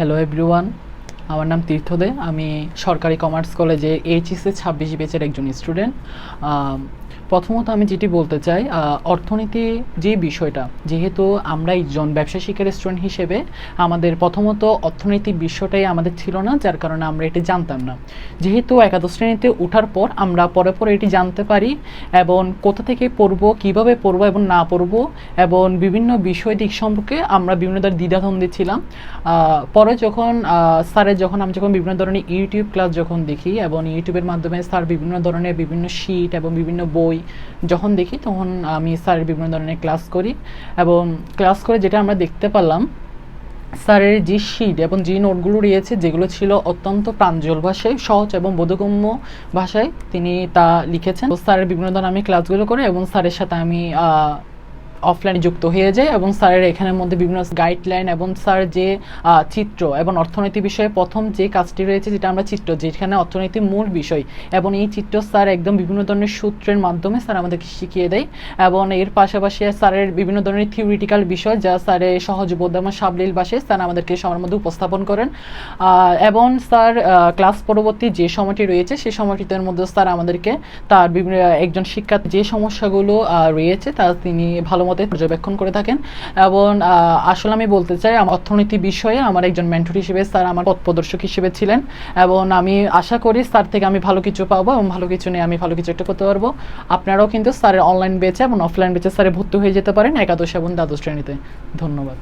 Hello everyone আমার নাম তীর্থ দে আমি সরকারি কমার্স কলেজে এইচএসএ ছাব্বিশ বেচের একজন স্টুডেন্ট। প্রথমত আমি যেটি বলতে চাই অর্থনীতি যে বিষয়টা, যেহেতু আমরা একজন ব্যবসা শিক্ষার স্টুডেন্ট হিসেবে, আমাদের প্রথমত অর্থনীতি বিষয়টাই আমাদের ছিল না, যার কারণে আমরা এটি জানতাম না। যেহেতু একাদশ শ্রেণীতে ওঠার পর আমরা পরে পরে এটি জানতে পারি এবং কোথা থেকে পড়ব, কীভাবে পড়ব এবং না পড়ব এবং বিভিন্ন বিষয় দিক সম্পর্কে আমরা বিভিন্ন দ্বিধাদ্বন্দ্বে ছিলাম। পরে যখন স্যারের যখন আমি যখন বিভিন্ন ধরনের ইউটিউব ক্লাস যখন দেখি এবং ইউটিউবের মাধ্যমে স্যার বিভিন্ন ধরনের বিভিন্ন শিট এবং বিভিন্ন বই যখন দেখি, তখন আমি স্যারের বিভিন্ন ধরনের ক্লাস করি এবং ক্লাস করে যেটা আমরা দেখতে পারলাম স্যারের যে শিট এবং যে নোটগুলো রয়েছে, যেগুলো ছিল অত্যন্ত প্রাঞ্জল ভাষায়, সহজ এবং বোধগম্য ভাষায় তিনি তা লিখেছেন। স্যারের বিভিন্ন ধরনের আমি ক্লাসগুলো করে এবং স্যারের সাথে আমি অফলাইনে যুক্ত হয়ে যায় এবং স্যারের এখানের মধ্যে বিভিন্ন গাইডলাইন এবং স্যার যে চিত্র এবং অর্থনীতি বিষয়ে প্রথম যে কাজটি রয়েছে যেটা আমরা চিত্র, যেখানে অর্থনীতির মূল বিষয় এবং এই চিত্র স্যার একদম বিভিন্ন ধরনের সূত্রের মাধ্যমে স্যার আমাদেরকে শিখিয়ে দেয় এবং এর পাশাপাশি স্যারের বিভিন্ন ধরনের থিওরিটিক্যাল বিষয় যা স্যারের সহজ বোধ সাবলীল ভাষায় স্যার আমাদেরকে সবার মধ্যে উপস্থাপন করেন। এবং স্যার ক্লাস পরবর্তী যে সময়টি রয়েছে সেই সময়টির মধ্যে স্যার আমাদেরকে তার বিভিন্ন, একজন শিক্ষার্থী যে সমস্যাগুলো রয়েছে তা তিনি ভালো মতো পর্যবেক্ষণ করে থাকেন। এবং আসলে আমি বলতে চাই অর্থনীতি বিষয়ে আমার একজন মেন্টর হিসেবে স্যার আমার পথ প্রদর্শক হিসেবে ছিলেন। এবং আমি আশা করি স্যার থেকে আমি ভালো কিছু পাবো এবং ভালো কিছু নিয়ে আমি ভালো কিছু একটা করতে পারব। আপনারাও কিন্তু স্যারের অনলাইন বেচে এবং অফলাইন বেচে স্যারে ভর্তি হয়ে যেতে পারেন একাদশ এবং দ্বাদশ শ্রেণীতে। ধন্যবাদ।